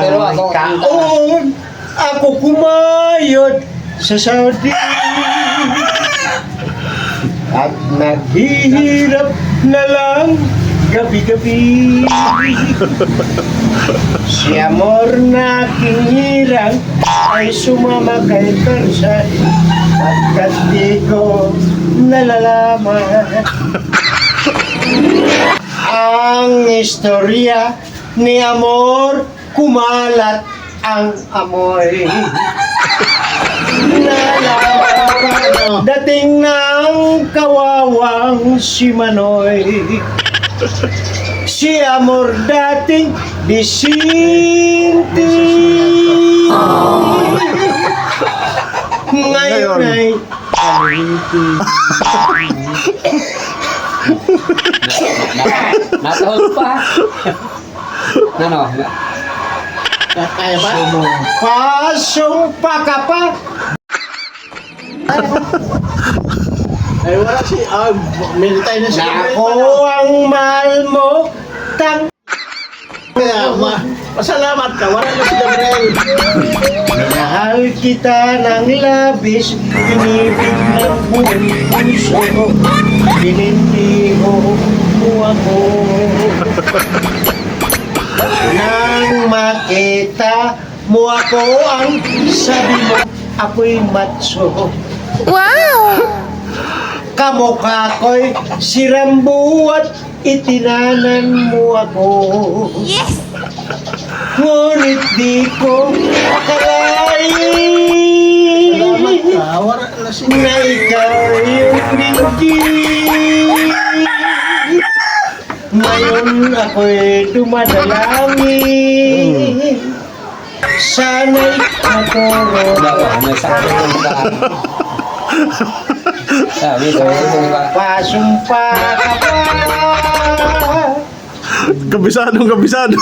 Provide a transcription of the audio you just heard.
Pero ako, Kaon, ako kumayod sa Saudi. At naghihirap na lang gabi-gabi. Si amor na kinirang ay sumama kay Tarzan at di ko nalalaman. Ang istorya ni Amor kumalat ang amoy. Nalaman dating ng kawawang si Manoy. Si Amor dating disinti. Ngayon ay aliti. natahol pa. Ano? Kaya ba? Pasong pa ka pa. Ay, wala si... Ah, militay na siya. Ako ang mahal mo. Tang Kaya, ma, ka. Wala na si Gabriel. Mahal kita ng labis, inibig ng buong puso ko. Binindiho mo ako. Nang makita mo ako ang sabi mo, ako'y matso. Wow! Kamukha ko'y si Rambo at itinanan mo ako. Yes! Ngunit di ko Salamat akalain ka. Wala na Ngayon ako'y dumadalangin. Sana'y maturo Wala, may sakit yung daan. Sabi ko, diba? Pasumpa ka pa. Kabisadong kabisado.